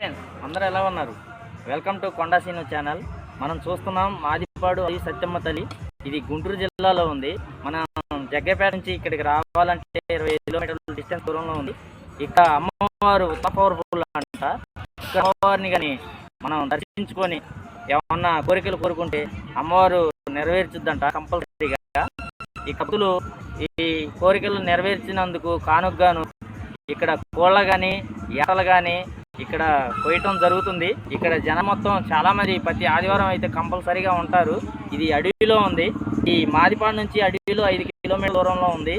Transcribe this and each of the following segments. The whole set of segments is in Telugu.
ఫ్రెండ్స్ అందరూ ఎలా ఉన్నారు? వెల్కమ్ టు కొండాసీను ఛానల్ మనం చూస్తున్నాం మాదిపాడు అది సత్యమ్మ తల్లి. ఇది గుంటూరు జిల్లాలో ఉంది. మనం జగ్గపేట నుంచి ఇక్కడికి రావాలంటే ఇరవై కిలోమీటర్ల డిస్టెన్స్ దూరంలో ఉంది. ఇక్కడ అమ్మవారు పవర్ఫుల్ అంట. ఇక్కడ అమ్మవారిని కానీ మనం దర్శించుకొని ఏమన్నా కోరికలు కోరుకుంటే అమ్మవారు నెరవేర్చుద్దంట కంపల్సరీగా. ఈ కప్పులు ఈ కోరికలు నెరవేర్చినందుకు కానుగ్గాను ఇక్కడ కోళ్ళ కానీ ఏటలు కానీ ఇక్కడ కోయటం జరుగుతుంది. ఇక్కడ జనం మొత్తం చాలా మంది ప్రతి ఆదివారం అయితే కంపల్సరీగా ఉంటారు. ఇది అడవిలో ఉంది. ఈ మాదిపాడు నుంచి అడవిలో ఐదు కిలోమీటర్ల దూరంలో ఉంది.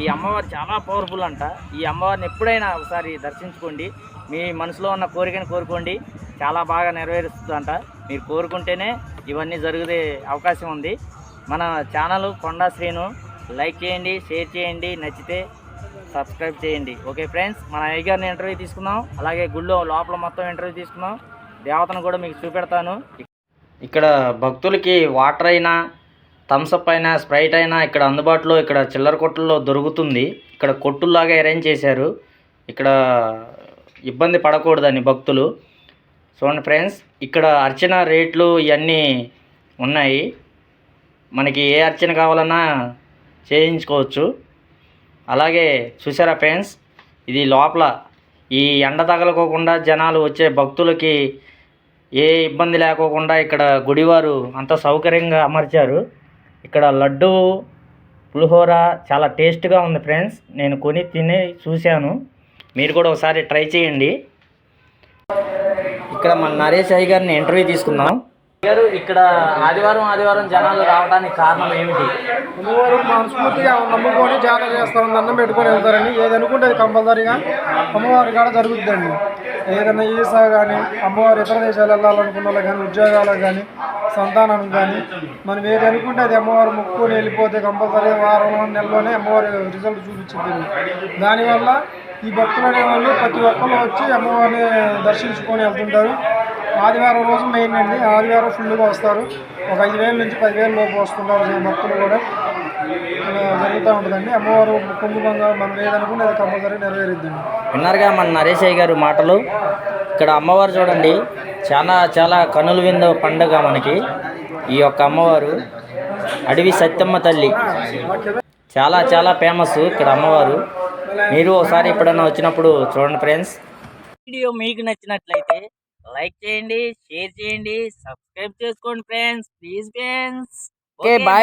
ఈ అమ్మవారు చాలా పవర్ఫుల్ అంట. ఈ అమ్మవారిని ఎప్పుడైనా ఒకసారి దర్శించుకోండి. మీ మనసులో ఉన్న కోరికను కోరుకోండి. చాలా బాగా నెరవేరుస్తుందంట. మీరు కోరుకుంటేనే ఇవన్నీ జరిగే అవకాశం ఉంది. మన ఛానల్ కొండా శ్రీను. లైక్ చేయండి షేర్ చేయండి. నచ్చితే సబ్స్క్రైబ్ చేయండి. ఓకే ఫ్రెండ్స్ మన అయ్య గారిని ఇంటర్వ్యూ తీసుకుందాం. అలాగే గుళ్ళో లోపల మొత్తం ఇంటర్వ్యూ తీసుకుందాం. దేవతను కూడా మీకు చూపెడతాను. ఇక్కడ భక్తులకి వాటర్ అయినా థమ్స్అప్ అయినా స్ప్రైట్ అయినా ఇక్కడ అందుబాటులో ఇక్కడ చిల్లర కొట్టుల్లో దొరుకుతుంది. ఇక్కడ కొట్టుల్లాగా అరేంజ్ చేశారు. ఇక్కడ ఇబ్బంది పడకూడదని భక్తులు. చూడండి ఫ్రెండ్స్ ఇక్కడ అర్చన రేట్లు ఇవన్నీ ఉన్నాయి. మనకి ఏ అర్చన కావాలన్నా చేయించుకోవచ్చు. అలాగే చూసారా ఫ్రెండ్స్? ఇది లోపల ఈ ఎండ తగలకోకుండా జనాలు వచ్చే భక్తులకి ఏ ఇబ్బంది లేకోకుండా ఇక్కడ గుడివారు అంత సౌకర్యంగా అమర్చారు. ఇక్కడ లడ్డు పులిహోర చాలా టేస్ట్గా ఉంది ఫ్రెండ్స్. నేను కొని తిని చూశాను. మీరు కూడా ఒకసారి ట్రై చేయండి. ఇక్కడ మన నరేష్ అయ్య గారిని ఇంటర్వ్యూ తీసుకుందాం. గారు ఇక్కడ ఆదివారం ఆదివారం జనాలు రావడానికి కారణం ఏమిటి? అమ్మవారు మనస్ఫూర్తిగా నమ్ముకొని జాతర చేస్తామని దండం పెట్టుకొని వెళ్తారండి. ఏది అనుకుంటే అది కంపల్సరీగా అమ్మవారి కాడ జరుగుతుందండి. ఏదైనా ఈసా కానీ అమ్మవారు ఇతర దేశాలు వెళ్ళాలనుకున్న వాళ్ళకి కానీ ఉద్యోగాలకు కానీ సంతానం కానీ మనం ఏది అనుకుంటే అది అమ్మవారు మొక్కుకొని వెళ్ళిపోతే కంపల్సరీ వారం నెలలోనే అమ్మవారి రిజల్ట్ చూపించింది దానివల్ల ఈ భక్తులు అనేవాళ్ళు ప్రతి ఒక్కరు వచ్చి అమ్మవారిని దర్శించుకొని వెళ్తుంటారు. ఆదివారం రోజు మెయిన్ అండి. ఆదివారం ఫుల్గా వస్తారు. ఒక ఐదు వేల నుంచి పదివేల లోపు వస్తుంటారు ఈ భక్తులు కూడా. జరుగుతూ ఉంటుందండి. అమ్మవారు కుంభంగా మనం ఏదనుకుంటే అది కంపల్సరీ నెరవేరుద్దండి. విన్నారుగా మన నరేష్ అయ్య గారు మాటలు. ఇక్కడ అమ్మవారు చూడండి చాలా చాలా కనుల వింద పండుగ మనకి. ఈ యొక్క అమ్మవారు అడవి సత్యమ్మ తల్లి. చాలా చాలా ఫేమస్ ఇక్కడ అమ్మవారు. మీరు ఒకసారి ఎప్పుడైనా వచ్చినప్పుడు చూడండి ఫ్రెండ్స్ వీడియో మీకు నచ్చినట్లయితే లైక్ చేయండి షేర్ చేయండి సబ్స్క్రైబ్ చేసుకోండి friends. Please friends. Okay bye.